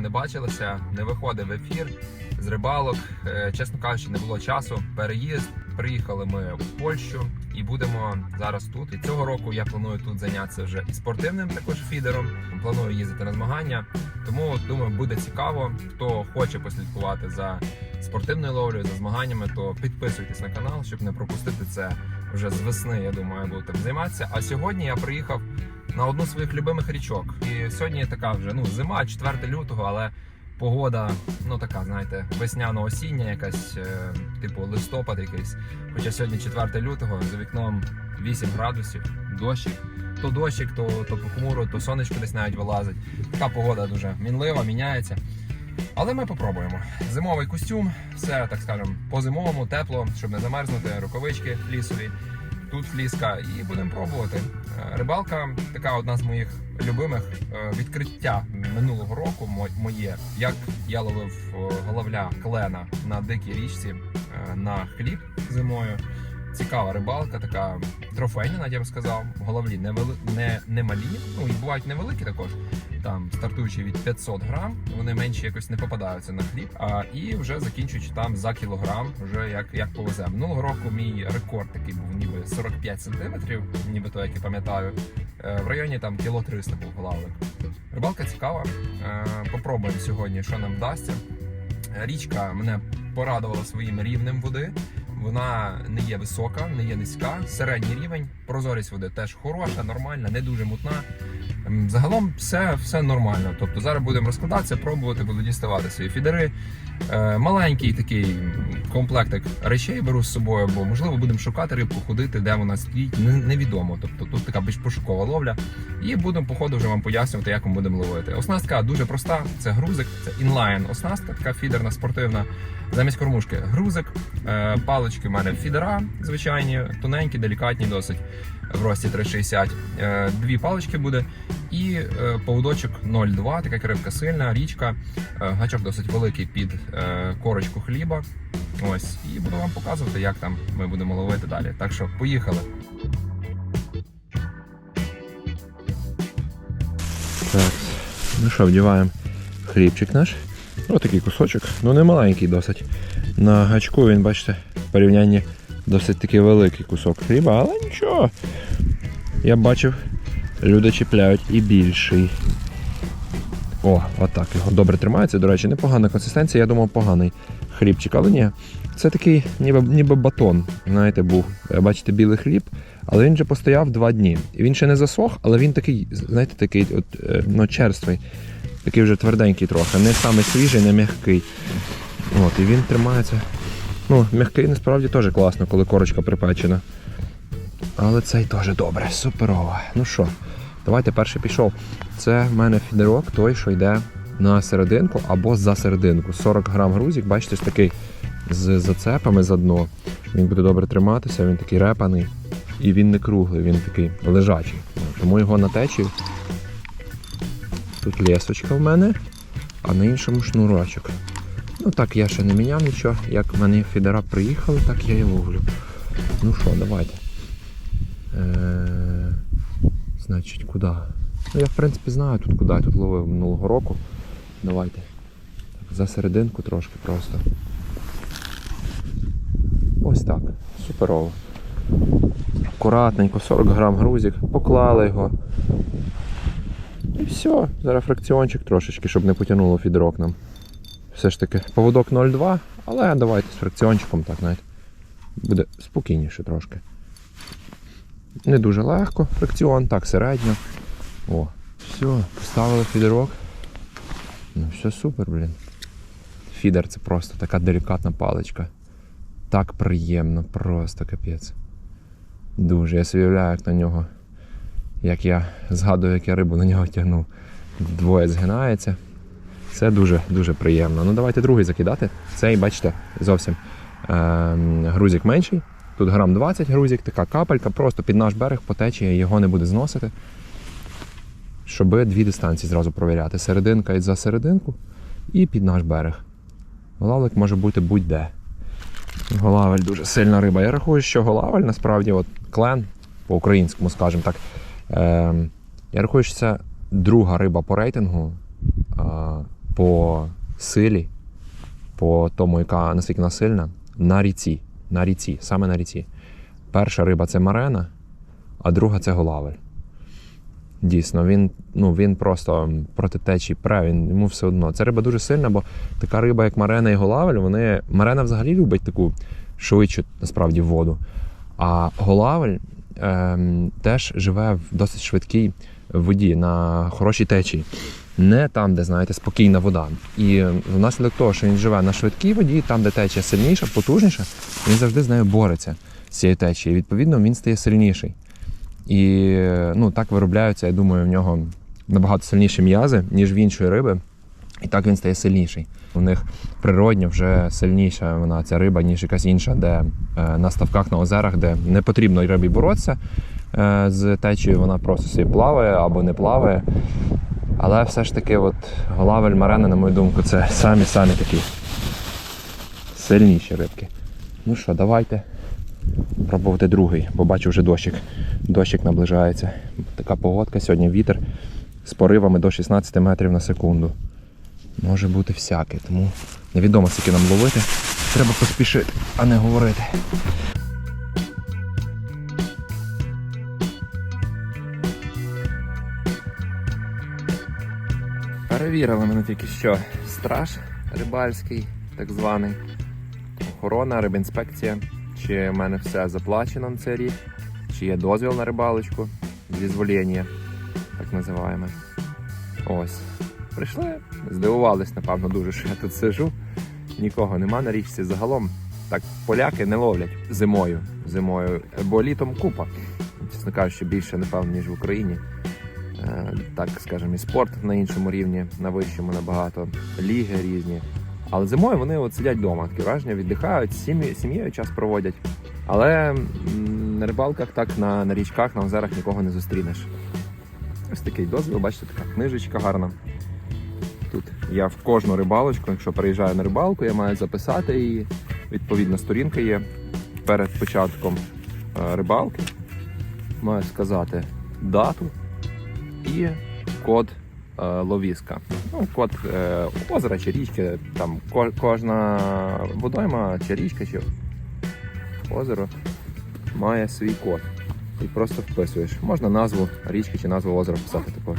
не бачилися, не виходив ефір з рибалок. Е, Чесно кажучи, не було часу. Переїзд. Приїхали ми в Польщу і будемо зараз тут. І цього року я планую тут зайнятися вже і спортивним також фідером. Планую їздити на змагання. Тому думаю, буде цікаво. Хто хоче послідкувати за спортивною ловлею, за змаганнями, то підписуйтесь на канал, щоб не пропустити це вже з весни. Я думаю, буду тим займатися. А сьогодні я приїхав на одну з своїх любимих річок. І сьогодні така вже ну зима, 4 лютого, але погода, ну така, знаєте, весняно-осіння, якась, е, типу листопад якийсь. Хоча сьогодні 4 лютого, за вікном 8 градусів, дощик. То дощик, то, то похмуро, то сонечко десь навіть вилазить. Така погода дуже мінлива, міняється. Але ми попробуємо. Зимовий костюм, все так скажемо, по-зимовому, тепло, щоб не замерзнути, рукавички лісові. Тут фліска, і будемо пробувати. Е, Рибалка така одна з моїх любимих Е, відкриття минулого року. Моє як я ловив е, головля клена на дикій річці на хліб зимою. Цікава рибалка, така трофейна, я б сказав. Головлі не, вели... не, не малі, ну і бувають невеликі також. Там стартуючи від 500 грам, вони менші якось не попадаються на хліб. А і вже закінчуючи там за кілограм, вже як, як повезе. Минулого року мій рекорд такий був ніби 45 сантиметрів, ніби то, як я пам'ятаю. Е, В районі там кіло 300 був голавлик. Рибалка цікава. Е, Попробуємо сьогодні, що нам вдасться. Річка мене порадувала своїм рівнем води. Вона не є висока, не є низька, середній рівень. Прозорість води теж хороша, нормальна, не дуже мутна. Ем, Загалом все, все нормально. Тобто зараз будемо розкладатися, пробувати, буду діставати свої фідери. Е, маленький такий комплектик речей беру з собою, бо можливо будемо шукати рибку, ходити, де вона стоїть, не- невідомо. Тобто тут така більш пошукова ловля. І будемо по ходу вже вам пояснювати, як ми будемо ловити. Оснастка дуже проста: це грузик, це інлайн оснастка, така фідерна, спортивна. Замість кормушки грузик, е, палички в мене фідера звичайні, тоненькі, делікатні, досить в рості 3,60. Е, Дві палички буде. І е, поводочок 0,2, така крипка сильна, річка, е, гачок досить великий під корочку хліба. Ось, і буду вам показувати, як там ми будемо ловити далі. Так що поїхали. Так, ну що, вдіваємо хлібчик наш. Ось такий кусочок, ну не маленький досить. На гачку він, бачите, в порівнянні досить такий великий кусок хліба, але нічого. Я бачив, люди чіпляють і більший. О, отак його добре тримається. До речі, непогана консистенція, я думав, поганий хлібчик, але ні. Це такий ніби, ніби батон. Знаєте, був. Е, Бачите, білий хліб, але він вже постояв два дні. Він ще не засох, але він такий, знаєте, такий от, е, ну, черствий, такий вже тверденький трохи. Не саме свіжий, не м'який. От, і він тримається. Ну, м'який насправді теж класно, коли корочка припечена. Але цей теж добре, суперово. Ну що, давайте перший пішов. Це в мене фідерок, той, що йде на серединку або за серединку. 40 грам грузик, бачите, ось такий з зацепами за дно. Він буде добре триматися, він такий репаний. І він не круглий, він такий лежачий. Тому його на. Тут лісочка в мене, а на іншому шнурочок. Ну так, я ще не міняв нічого. Як в мене фідера приїхали, так я і ловлю. Ну що, давайте. Е, значить, куди? Ну я в принципі знаю тут, куди я тут ловив минулого року. Давайте. Так, за серединку трошки просто. Ось так. Суперово. Акуратненько, 40 грам грузик, поклали його. І все, зараз фракціончик трошечки, щоб не потягнуло фідерок нам. Все ж таки, поводок 0,2, але давайте з фракціончиком так навіть. Буде спокійніше трошки. Не дуже легко, фракціон, так середньо. О, все, поставили фідерок. Ну все супер, блін. Фідер це просто така делікатна паличка. Так приємно, просто капець. Дуже. Я уявляю, як на нього. Як я згадую, як я рибу на нього тягнув. Двоє згинається. Це дуже дуже приємно. Ну давайте другий закидати. Цей, бачите, зовсім ем, грузик менший. Тут грам 20 грузик, така капелька, просто під наш берег по течії його не буде зносити. Щоб дві дистанції зразу провіряти. Серединка і за серединку, і під наш берег. Голавлик може бути будь-де. Голавель дуже сильна риба. Я рахую, що голавель насправді от клен по-українському, скажімо так. Е, я рахую, що це друга риба по рейтингу е, по силі, по тому, яка наскільки вона сильна, на ріці. На ріці, саме на ріці. Перша риба це марена, а друга це голавель. Дійсно, він, ну, він просто проти течії пре, він, йому все одно. Ця риба дуже сильна, бо така риба, як марена і голавель, вони. Марена взагалі любить таку швидшу, насправді, воду. А голавель ем, теж живе в досить швидкій воді, на хорошій течії. Не там, де, знаєте, спокійна вода. І внаслідок того, що він живе на швидкій воді, там, де течія сильніша, потужніша, він завжди з нею бореться з цією течією. Відповідно, він стає сильніший. І ну, так виробляються, я думаю, в нього набагато сильніші м'язи, ніж в іншої риби. І так він стає сильніший. У них природньо вже сильніша вона ця риба, ніж якась інша, де е, на ставках, на озерах, де не потрібно рибі боротися е, з течією, вона просто собі плаває або не плаває. Але все ж таки, от голавель марена, на мою думку, це самі-самі такі сильніші рибки. Ну що, давайте пробувати другий, бо бачу вже дощик. Дощик наближається. Така погодка, сьогодні вітер з поривами до 16 метрів на секунду. Може бути всяке, тому невідомо скільки нам ловити. Треба поспішити, а не говорити. Перевірили мене тільки що страж рибальський, так званий. Охорона, рибінспекція. Чи в мене все заплачено на цей рік, чи є дозвіл на рибалочку, зізволення, так називаємо. Ось. Прийшли, здивувались, напевно, дуже, що я тут сижу. Нікого нема на річці. Загалом так поляки не ловлять зимою. Зимою, бо літом купа. Чесно кажучи, більше, напевно, ніж в Україні. Е, Так скажемо, і спорт на іншому рівні, на вищому набагато, ліги різні. Але зимою вони от сидять вдома, таке враження, віддихають, з сім'єю час проводять. Але на рибалках, так на, на річках, на озерах нікого не зустрінеш. Ось такий дозвіл, бачите, така книжечка гарна. Тут я в кожну рибалочку, якщо приїжджаю на рибалку, я маю записати її. Відповідна сторінка є перед початком е, рибалки. Маю сказати дату і код е, ловіска. Ну, код е, озера чи річки, там ко- кожна водойма чи річка, чи озеро має свій код. І просто вписуєш. Можна назву річки чи назву озера писати також.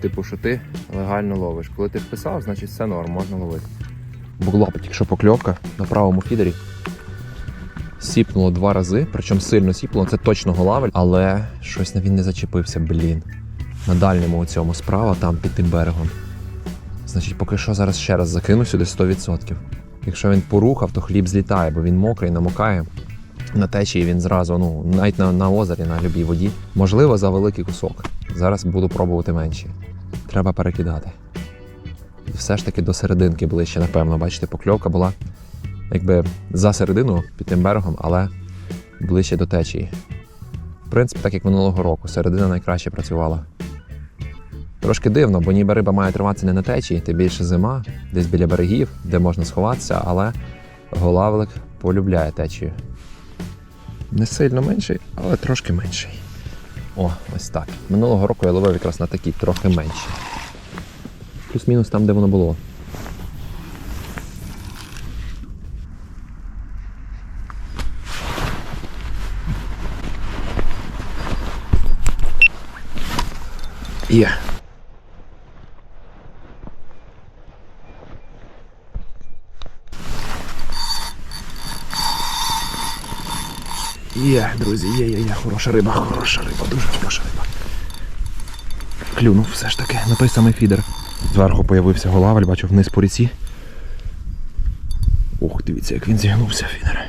Типу, що ти легально ловиш. Коли ти вписав, значить все норм, можна ловити. Була тільки що покльовка на правому фідері. Сіпнуло два рази, причому сильно сіпнуло, це точно голавель, але щось він не зачепився, блін. На дальньому у цьому справа, там під тим берегом. Значить, поки що зараз ще раз закину сюди 100%. Якщо він порухав, то хліб злітає, бо він мокрий, намокає. На течії він зразу, ну, навіть на, на озері, на любій воді. Можливо, за великий кусок. Зараз буду пробувати менші. Треба перекидати. І все ж таки до серединки ближче, напевно. Бачите, покльовка була якби за середину під тим берегом, але ближче до течії. В принципі, так як минулого року, середина найкраще працювала. Трошки дивно, бо ніби риба має триматися не на течії, тим більше зима, десь біля берегів, де можна сховатися, але голавлик полюбляє течію. Не сильно менший, але трошки менший. О, ось так. Минулого року я ловив якраз на такі трохи менші. Плюс-мінус там, де воно було. Є. Є, друзі, є, є, є, хороша риба, хороша риба, дуже хороша риба. Клюнув все ж таки на той самий фідер. Зверху появився голавель, бачу вниз по ріці. Ух, дивіться, як він зігнувся фідер.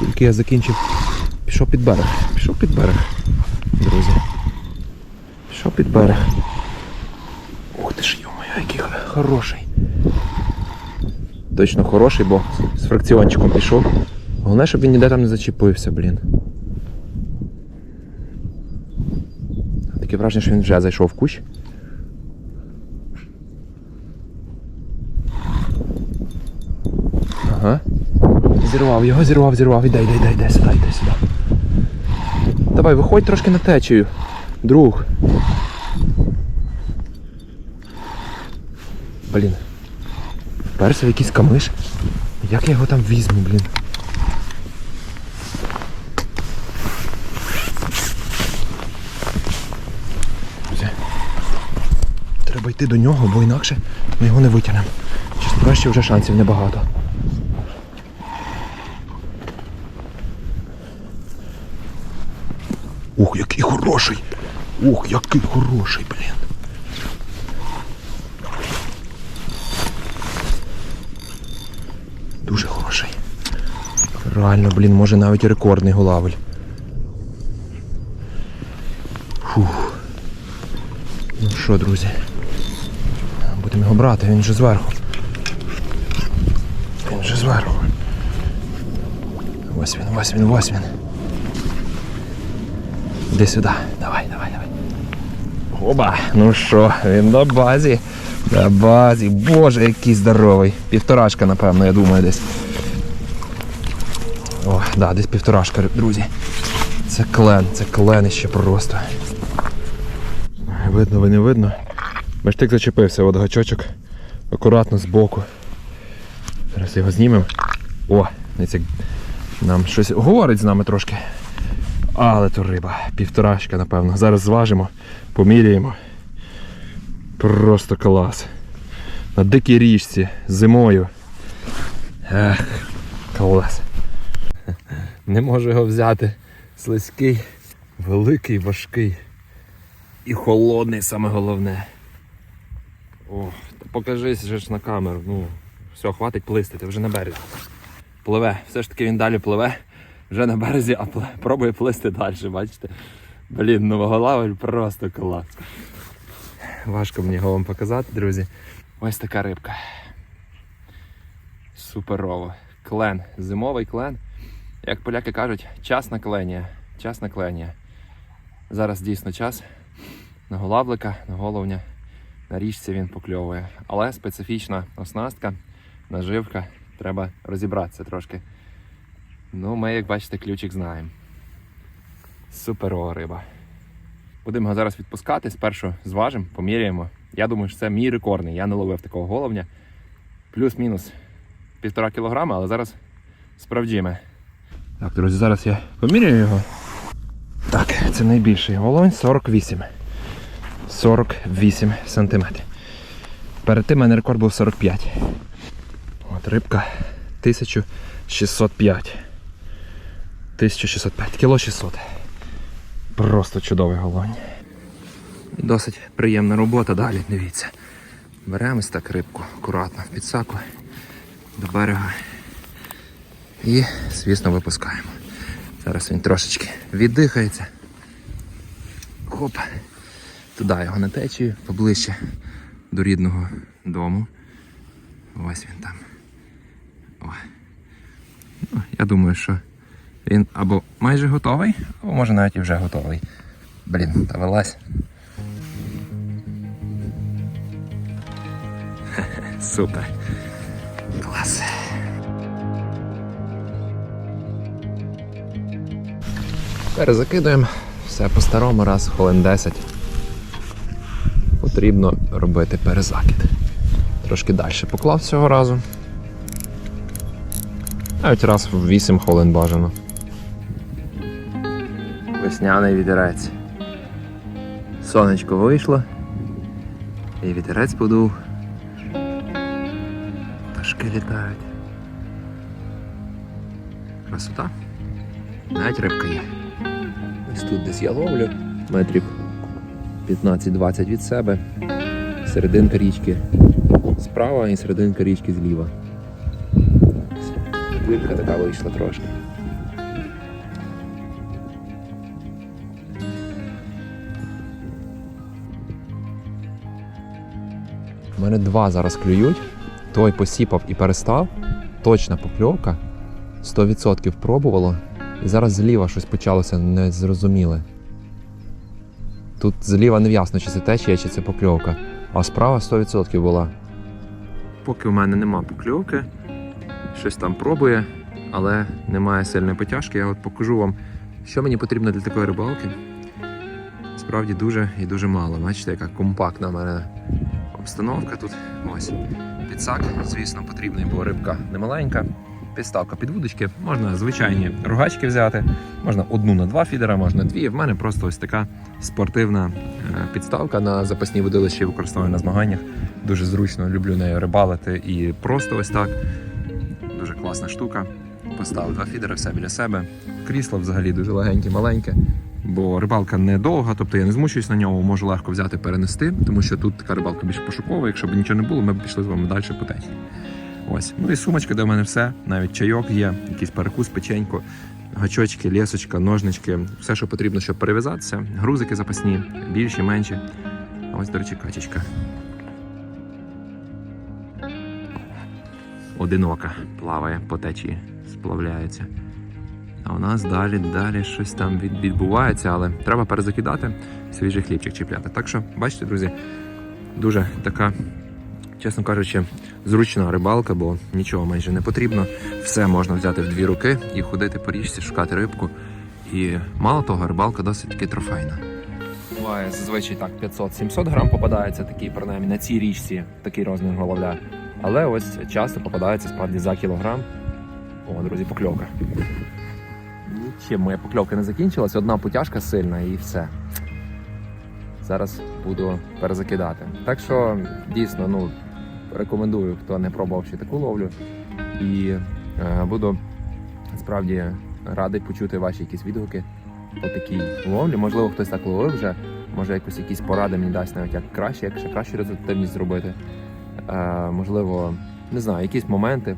Тільки я закінчив. Пішов під берег. Пішов під берег. Друзі. Пішов під берег. Ух ти ж йомаю, який хороший. Точно хороший, бо з фракціончиком пішов. Головне, щоб він ніде там не зачепився, блін. Таке враження, що він вже зайшов в кущ. Ага. Зірвав його, зірвав, зірвав. Іде, іде, іде, іде сюди, іде сюди. Давай, виходь трошки на течію, друг. Блін. Вперся в якийсь камиш. Як я його там візьму, блін? Треба йти до нього, бо інакше ми його не витягнемо. Чесно кажучи, вже шансів небагато. Ух, який хороший! Ух, який хороший, блін. Дуже хороший. Реально, блін, може навіть рекордний голавель. Фух. Ну що, друзі? Будемо його брати, він же зверху. Він же зверху. Ось він, ось він, ось він. Іди сюди. Давай. Оба, ну що, він на базі. На базі. Боже, який здоровий. Півторашка, напевно, я думаю, десь. О, да, десь півторашка, друзі. Це клен, це кленище просто. Видно, ви не видно. Баштик зачепився, от гачочок. Акуратно збоку. Зараз його знімемо. О, нам щось говорить з нами трошки. Але то риба, півторашка, напевно. Зараз зважимо, поміряємо. Просто клас. На дикій річці, зимою. Ех, клас. Не можу його взяти. Слизький, великий, важкий. І холодний, саме головне. О, покажись же ж на камеру. Ну, все, хватить плисти, ти вже на березі. Пливе. Все ж таки він далі пливе. Вже на березі, а пл- пробує плисти далі, бачите? Блін, новоголавель просто клас. Важко мені його вам показати, друзі. Ось така рибка. Суперово. Клен. Зимовий клен. Як поляки кажуть, час на клення. Час на клення. Зараз дійсно час на голавлика, на головня. На річці він покльовує. Але специфічна оснастка, наживка. Треба розібратися трошки. Ну, ми, як бачите, ключик знаємо. Суперова риба. Будемо його зараз відпускати. Спершу зважимо, поміряємо. Я думаю, що це мій рекордний. Я не ловив такого головня. Плюс-мінус півтора кілограма, але зараз справдіме. Так, друзі, зараз я поміряю його. Так, це найбільший головень 48. 48 сантиметрів. Перед тим у мене рекорд був 45. От рибка 1605. 1605. Кіло 600. Просто чудовий головень. Досить приємна робота далі, дивіться. Беремо ось так рибку акуратно в підсаку до берега. І, звісно, випускаємо. Зараз він трошечки віддихається. Хоп. Туди його на течію, поближче до рідного дому. Ось він там. О. Ну, я думаю, що він або майже готовий, або може навіть і вже готовий. Блін, та вилазь. Супер. Клас. Перезакидуємо все по-старому, раз хвилин 10. Потрібно робити перезакид. Трошки далі поклав цього разу. Навіть раз в 8 хвилин бажано. Весняний вітерець. Сонечко вийшло. І вітерець подув. Пташки літають. Красота. Навіть рибка є. Ось тут десь я ловлю метрів 15-20 від себе. Серединка річки справа і серединка річки зліва. Плитка така вийшла трошки. Мене два зараз клюють. Той посіпав і перестав. Точна покльовка. 100% пробувало. І зараз зліва щось почалося незрозуміле. Тут зліва не в'ясно, чи це течія, чи це покльовка. А справа 100% була. Поки в мене нема покльовки, щось там пробує, але немає сильної потяжки. Я от покажу вам, що мені потрібно для такої рибалки. Справді дуже і дуже мало. Бачите, яка компактна в мене обстановка тут. Ось підсак, звісно, потрібний, бо рибка немаленька. Підставка під вудочки, можна звичайні рогачки взяти, можна одну на два фідера, можна дві. В мене просто ось така спортивна е, підставка на запасній водилищі використовую на змаганнях. Дуже зручно, люблю нею рибалити і просто ось так. Дуже класна штука. Поставив два фідери, все біля себе. Крісло взагалі дуже легеньке, маленьке, бо рибалка не довга, тобто я не змучуюсь на ньому, можу легко взяти перенести, тому що тут така рибалка більш пошукова. Якщо б нічого не було, ми б пішли з вами далі по течії. Ось. Ну і сумочка, де в мене все. Навіть чайок є, якийсь перекус, печенько, гачочки, лісочка, ножнички, все, що потрібно, щоб перев'язатися. Грузики запасні, більші, менші. Ось, до речі, качечка. Одинока плаває по течії, сплавляється. А у нас далі, далі щось там відбувається, але треба перезакидати, свіжий хлібчик чіпляти. Так що, бачите, друзі, дуже така, чесно кажучи, зручна рибалка, бо нічого майже не потрібно. Все можна взяти в дві руки і ходити по річці, шукати рибку. І мало того, рибалка досить таки трофейна. Буває зазвичай так 500-700 грам попадається такий, принаймні на цій річці такий розмір головля. Але ось часто попадається справді за кілограм. О, друзі, покльовка. Нічим моя покльовка не закінчилась, одна потяжка сильна і все. Зараз буду перезакидати. Так що дійсно ну, рекомендую, хто не пробував ще таку ловлю. І е, буду справді радий почути ваші якісь відгуки по такій ловлі. Можливо, хтось так ловив вже, може якось якісь поради мені дасть навіть як краще, як ще кращу результативність зробити. Е, можливо, не знаю, якісь моменти,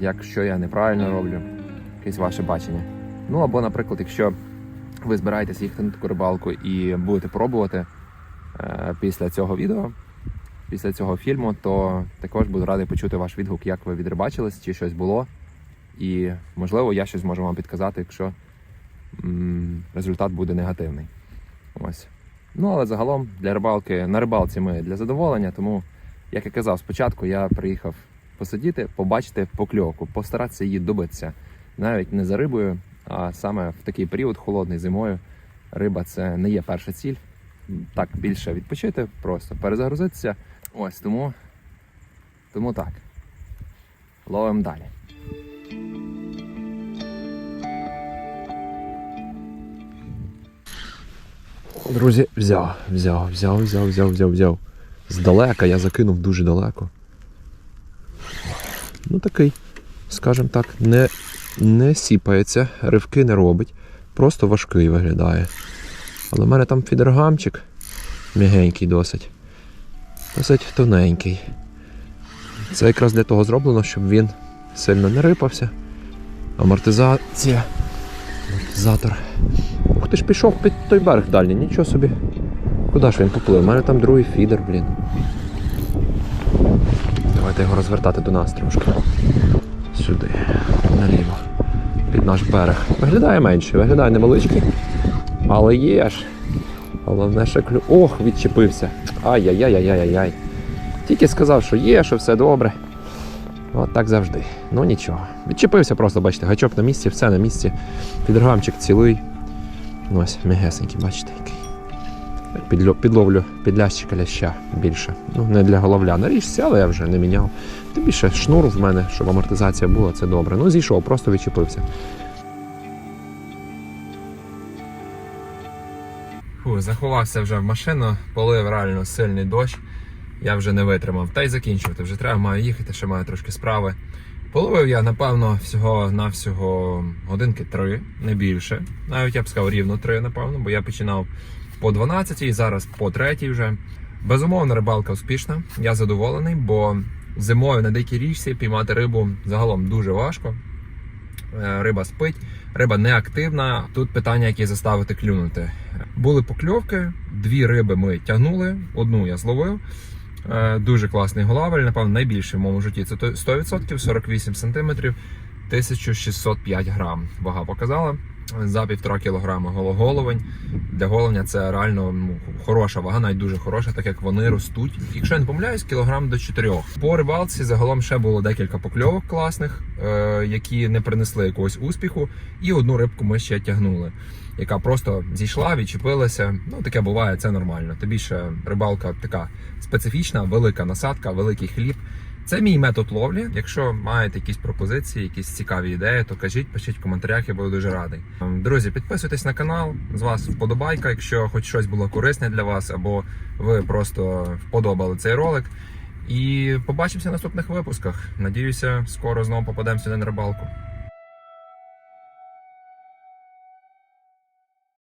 якщо я неправильно роблю, якесь ваше бачення. Ну або, наприклад, якщо ви збираєтесь їхати на таку рибалку і будете пробувати е, після цього відео, після цього фільму, то також буду радий почути ваш відгук, як ви відрибачились, чи щось було. І можливо, я щось зможу вам підказати, якщо м, результат буде негативний. Ось. Ну але загалом для рибалки на рибалці ми для задоволення, тому, як я казав, спочатку я приїхав посидіти, побачити покльовку, постаратися її добитися. Навіть не за рибою, а саме в такий період холодний зимою. Риба це не є перша ціль. Так, більше відпочити, просто перезагрузитися. Ось тому, тому так. Ловимо далі. Друзі, взяв, взяв, взяв, взяв, взяв, взяв, взяв. Здалека я закинув дуже далеко. Ну такий, скажімо так, не, не сіпається, ривки не робить, просто важкий виглядає. Але в мене там фідергамчик м'ягенький досить. Досить тоненький. Це якраз для того зроблено, щоб він сильно не рипався. Амортизація. Амортизатор. Ух ти ж пішов під той берег дальній, нічого собі. Куди ж він поплив? У мене там другий фідер, блін. Давайте його розвертати до нас трошки. Сюди, наліво. Під наш берег. Виглядає менше, виглядає невеличкий. Але є ж. Головне ще клю. Ох, відчепився. Ай-яй-яй-яй-яй-яй. Тільки сказав, що є, що все добре. От так завжди. Ну нічого. Відчепився просто, бачите, гачок на місці, все на місці. Підрогамчик цілий. Ну, Ось, м'ягесенький, бачите, який. Підло, підловлю підлящика ляща більше. Ну, не для головля на річці, але я вже не міняв. Тим більше шнур в мене, щоб амортизація була, це добре. Ну, зійшов, просто відчепився. Фу, заховався вже в машину, полив реально сильний дощ. Я вже не витримав. Та й закінчувати вже треба, маю їхати, ще маю трошки справи. Половив я, напевно, всього-навсього годинки три, не більше. Навіть я б сказав рівно три, напевно, бо я починав по 12 зараз по 3 вже. Безумовно, рибалка успішна. Я задоволений, бо зимою на дикій річці піймати рибу загалом дуже важко. Е, Риба спить, риба неактивна. Тут питання, які заставити клюнути. Були покльовки, дві риби ми тягнули, одну я зловив. Е, Дуже класний голавель, напевно, найбільший в моєму житті. Це 100%, 48 см. 1605 грам. Вага показала. За півтора кілограми гологоловень. Для головня це реально ну, хороша вага, навіть дуже хороша, так як вони ростуть. Якщо я не помиляюсь, кілограм до 4. По рибалці загалом ще було декілька покльовок класних, е, які не принесли якогось успіху. І одну рибку ми ще тягнули, яка просто зійшла, відчепилася. Ну таке буває, це нормально. Тим більше рибалка така специфічна, велика насадка, великий хліб. Це мій метод ловлі. Якщо маєте якісь пропозиції, якісь цікаві ідеї, то кажіть, пишіть в коментарях, я буду дуже радий. Ем, Друзі, підписуйтесь на канал. З вас вподобайка, якщо хоч щось було корисне для вас, або ви просто вподобали цей ролик. І побачимося в наступних випусках. Надіюся, скоро знову попадемо сюди на рибалку.